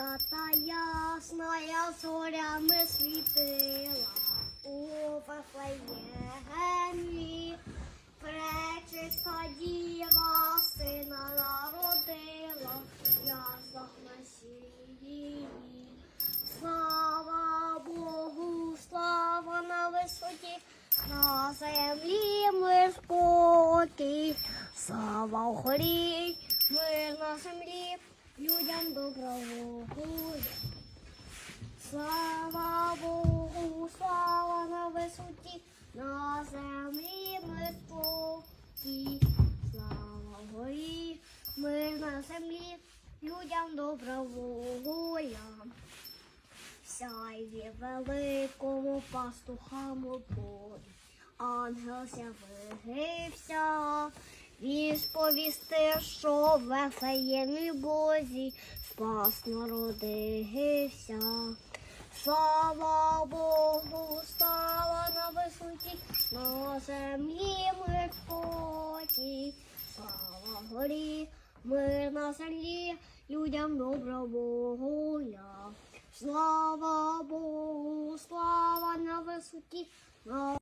Зірка та ясна, зорями світила у Вифлеємі. Пречиста діва сина народила, я Месії. Слава Богу, слава на висоті, на землі мир спокій. Слава в горі, мир на землі, людям доброго гуля. Слава Богу, слава на висоті, на землі мир спокій. Слава горі, мир на землі, людям доброго воля. Сяйві великому пастухам полі, ангел з'явився, він сповістив, що в Вифлеємі Бозі спас народився. Слава Богу, слава на висоті, на землі мир спокій. Слава горі, мир на землі, людям добра воля. Слава Богу, слава на висоті, на